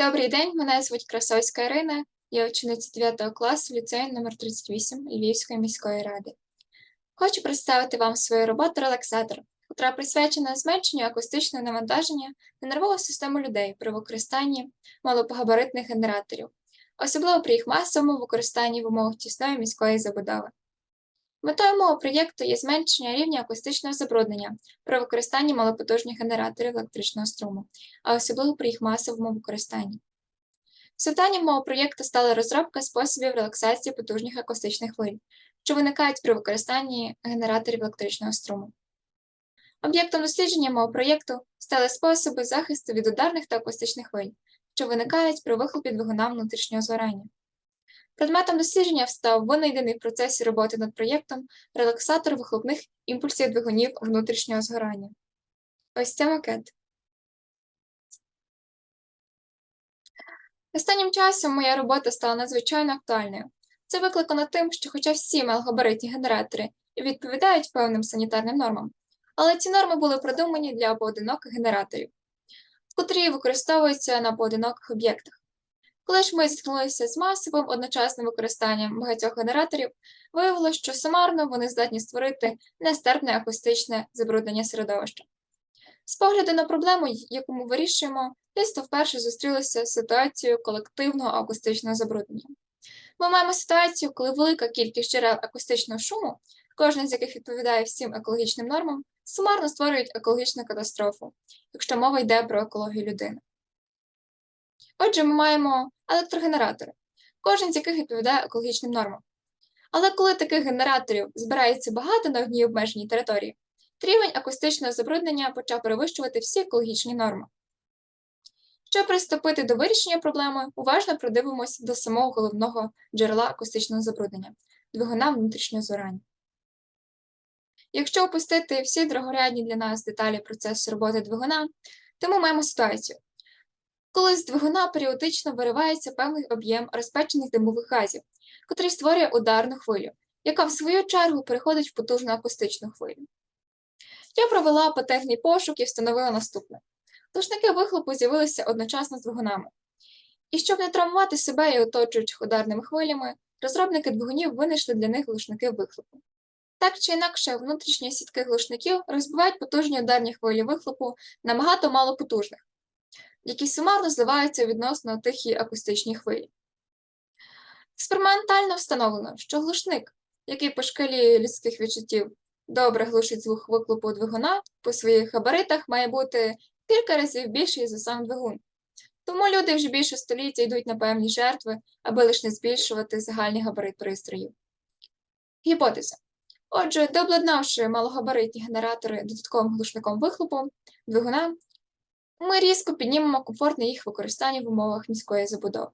Добрий день, мене звуть Красовська Ірина, я учениця 9 класу ліцею номер 38 Львівської міської ради. Хочу представити вам свою роботу релаксатор, яка присвячена зменшенню акустичного навантаження на нервову систему людей при використанні малопогабаритних генераторів, особливо при їх масовому використанні в умовах тісної міської забудови. Метою мого проєкту є зменшення рівня акустичного забруднення при використанні малопотужних генераторів електричного струму, а особливо при їх масовому використанні. Завданням мого проєкту стала розробка способів релаксації потужних акустичних хвиль, що виникають при використанні генераторів електричного струму. Об'єктом дослідження мого проєкту стали способи захисту від ударних та акустичних хвиль, що виникають при вихлопі двигуна внутрішнього згорання. Предметом дослідження став винайдений в процесі роботи над проєктом релаксатор вихлопних імпульсів двигунів внутрішнього згорання. Ось це макет. Останнім часом моя робота стала надзвичайно актуальною. Це викликано тим, що, хоча всі малогабаритні генератори відповідають певним санітарним нормам, але ці норми були продумані для поодиноких генераторів, котрі використовуються на поодиноких об'єктах. Коли ж ми зіткнулися з масовим одночасним використанням багатьох генераторів, виявилося, що сумарно вони здатні створити нестерпне акустичне забруднення середовища. З погляду на проблему, яку ми вирішуємо, дійсно вперше зустрілися з ситуацією колективного акустичного забруднення. Ми маємо ситуацію, коли велика кількість джерел акустичного шуму, кожен з яких відповідає всім екологічним нормам, сумарно створюють екологічну катастрофу, якщо мова йде про екологію людини. Отже, ми маємо електрогенератори, кожен з яких відповідає екологічним нормам. Але коли таких генераторів збирається багато на одній обмеженій території, рівень акустичного забруднення почав перевищувати всі екологічні норми. Щоб приступити до вирішення проблеми, уважно придивимося до самого головного джерела акустичного забруднення двигуна внутрішнього згорання. Якщо опустити всі дорогорядні для нас деталі процесу роботи двигуна, то ми маємо ситуацію, коли з двигуна періодично виривається певний об'єм розпечених димових газів, котрий створює ударну хвилю, яка в свою чергу переходить в потужну акустичну хвилю. Я провела патентний пошук і встановила наступне: глушники вихлопу з'явилися одночасно з двигунами. І щоб не травмувати себе і оточуючих ударними хвилями, розробники двигунів винайшли для них глушники вихлопу. Так чи інакше, внутрішні сітки глушників розбивають потужні ударні хвилі вихлопу на багато малопотужних, які сумарно зливаються відносно тихі акустичні хвилі. Експериментально встановлено, що глушник, який по шкалі людських відчуттів добре глушить звук вихлопу двигуна, по своїх габаритах має бути кілька разів більший за сам двигун. Тому люди вже більше століття йдуть на певні жертви, аби лише не збільшувати загальний габарит пристроїв. Гіпотеза. Отже, дообладнавши малогабаритні генератори додатковим глушником вихлопу двигуна, ми різко піднімемо комфортне їх використання в умовах міської забудови.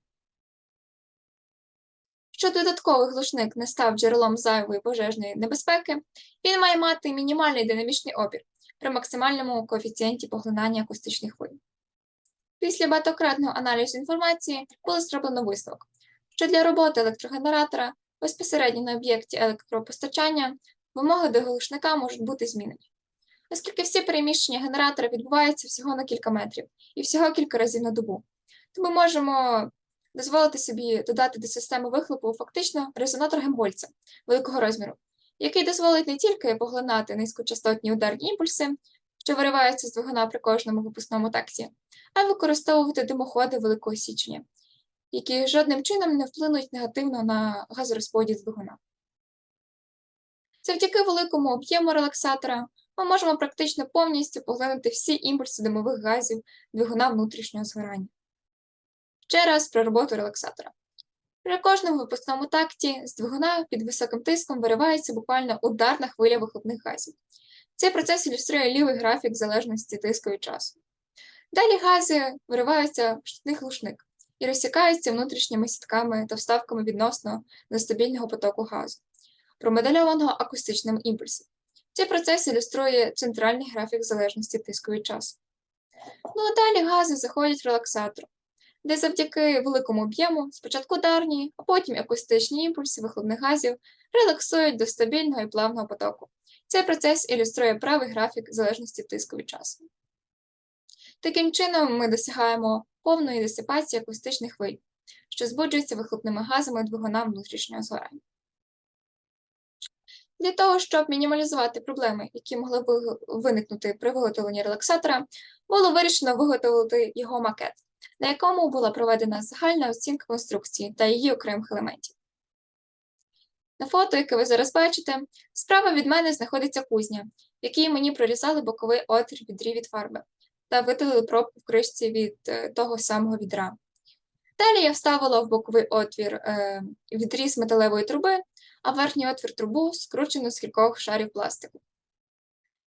Щоб додатковий глушник не став джерелом зайвої пожежної небезпеки, він має мати мінімальний динамічний опір при максимальному коефіцієнті поглинання акустичних хвиль. Після багатократного аналізу інформації було зроблено висновок, що для роботи електрогенератора безпосередньо на об'єкті електропостачання вимоги до глушника можуть бути змінені. Оскільки всі переміщення генератора відбуваються всього на кілька метрів і всього кілька разів на добу, то ми можемо дозволити собі додати до системи вихлопу фактично резонатор Гембольця великого розміру, який дозволить не тільки поглинати низькочастотні ударні імпульси, що вириваються з двигуна при кожному випускному такті, а й використовувати димоходи великого січення, які жодним чином не вплинуть негативно на газорозподіл двигуна. Завдяки великому об'єму релаксатора ми можемо практично повністю поглинути всі імпульси димових газів двигуна внутрішнього згорання. Ще раз про роботу релаксатора. При кожному випускному такті з двигуна під високим тиском виривається буквально ударна хвиля вихлопних газів. Цей процес ілюструє лівий графік залежності тиску від часу. Далі гази вириваються в штатний глушник і розсікаються внутрішніми сітками та вставками відносно до стабільного потоку газу, промодельованого акустичним імпульсом. Цей процес ілюструє центральний графік залежності тиску від часу. Ну а далі гази заходять в релаксатор, де завдяки великому об'єму спочатку ударні, а потім акустичні імпульси вихлопних газів релаксують до стабільного і плавного потоку. Цей процес ілюструє правий графік залежності тиску від часу. Таким чином, ми досягаємо повної дисипації акустичних хвиль, що збуджуються вихлопними газами двигуна внутрішнього згорання. Для того, щоб мінімалізувати проблеми, які могли б виникнути при виготовленні релаксатора, було вирішено виготовити його макет, на якому була проведена загальна оцінка конструкції та її окремих елементів. На фото, яке ви зараз бачите, справа від мене знаходиться кузня, в якій мені прорізали боковий отвір відрі від фарби та видалили пробку в кришці від е, того самого відра. Далі я вставила в боковий отвір е, відріз металевої труби, а верхній отвір трубу скручено з кількох шарів пластику.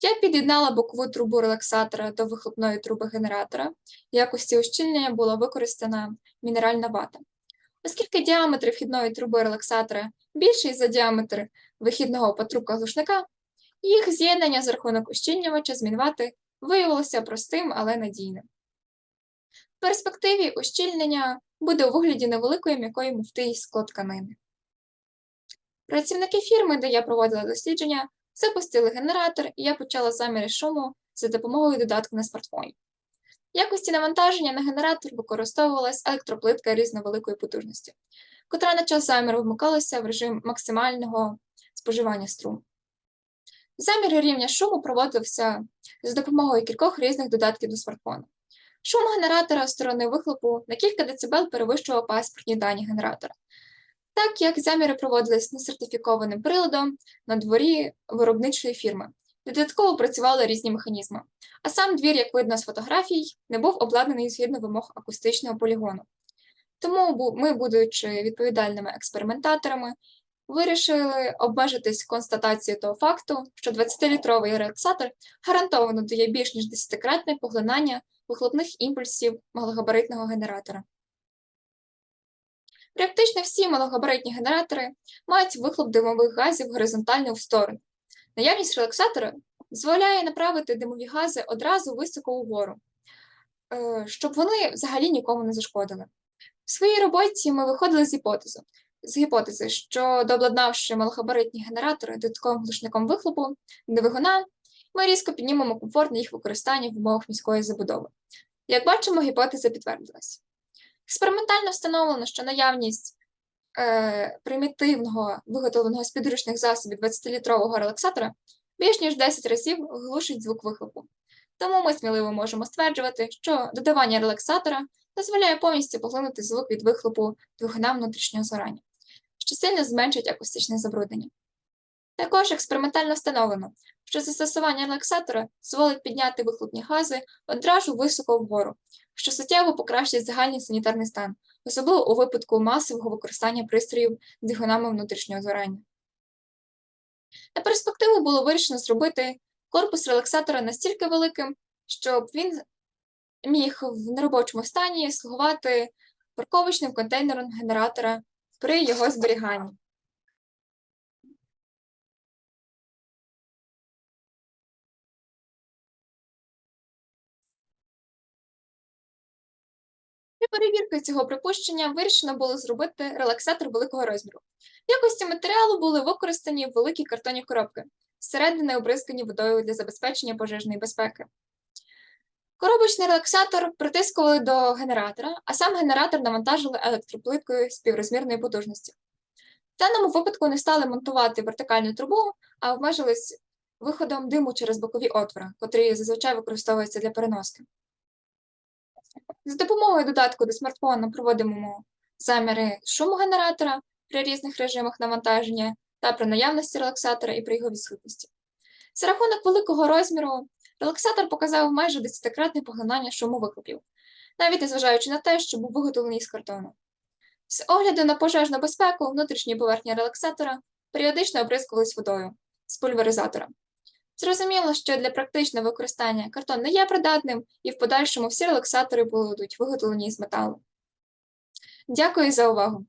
Я під'єднала бокову трубу релаксатора до вихлопної труби генератора, в якості ущільнення була використана мінеральна вата. Оскільки діаметр вхідної труби релаксатора більший за діаметр вихідного патрубка глушника, їх з'єднання за рахунок ущільнювача змінвати виявилося простим, але надійним. В перспективі ущільнення буде у вигляді невеликої м'якої муфти із склотканини. Працівники фірми, де я проводила дослідження, запустили генератор, і я почала заміри шуму за допомогою додатку на смартфоні. В якості навантаження на генератор використовувалась електроплитка різновеликої потужності, котра на час заміру вмикалася в режим максимального споживання струму. Замір рівня шуму проводився за допомогою кількох різних додатків до смартфону. Шум генератора сторони вихлопу на кілька децибел перевищував паспортні дані генератора. Так як заміри проводились несертифікованим приладом на дворі виробничої фірми, додатково працювали різні механізми, а сам двір, як видно з фотографій, не був обладнаний згідно вимог акустичного полігону. Тому ми, будучи відповідальними експериментаторами, вирішили обмежитись констатацією того факту, що 20-літровий релаксатор гарантовано дає більш ніж 10-кратне поглинання вихлопних імпульсів малогабаритного генератора. Практично всі малогабаритні генератори мають вихлоп димових газів горизонтально в сторону. Наявність релаксатора дозволяє направити димові гази одразу високо угору, е, щоб вони взагалі нікому не зашкодили. В своїй роботі ми виходили з гіпотези, з гіпотези, що дообладнавши малогабаритні генератори додатковим глушником вихлопу двигуна, ми різко піднімемо комфортне їх використання в умовах міської забудови. Як бачимо, гіпотеза підтвердилась. Експериментально встановлено, що наявність е, примітивного виготовленого з підручних засобів 20-літрового релаксатора більш ніж 10 разів глушить звук вихлопу. Тому ми сміливо можемо стверджувати, що додавання релаксатора дозволяє повністю поглинути звук від вихлопу двигуна внутрішнього згорання, що сильно зменшить акустичне забруднення. Також експериментально встановлено, що застосування релаксатора дозволить підняти вихлопні гази одразу високо вгору, що суттєво покращить загальний санітарний стан, особливо у випадку масового використання пристроїв двигунами внутрішнього згорання. На перспективу було вирішено зробити корпус релаксатора настільки великим, щоб він міг в неробочому стані слугувати парковочним контейнером генератора при його зберіганні. Перевірки цього припущення вирішено було зробити релаксатор великого розміру. В якості матеріалу були використані великі картонні коробки, зсередини обризкані водою для забезпечення пожежної безпеки. Коробочний релаксатор притискували до генератора, а сам генератор навантажили електроплиткою співрозмірної потужності. В даному випадку не стали монтувати вертикальну трубу, а обмежились виходом диму через бокові отвори, котрі зазвичай використовуються для переноски. За допомогою додатку до смартфона проводимо заміри шуму генератора при різних режимах навантаження та при наявності релаксатора і при його відсутності. За рахунок великого розміру релаксатор показав майже 10-кратне поглинання шуму вихлопів, навіть незважаючи на те, що був виготовлений з картону. З огляду на пожежну безпеку внутрішні поверхні релаксатора періодично обрискувались водою з пульверизатора. Зрозуміло, що для практичного використання картон не є придатним, і в подальшому всі релаксатори будуть виготовлені з металу. Дякую за увагу!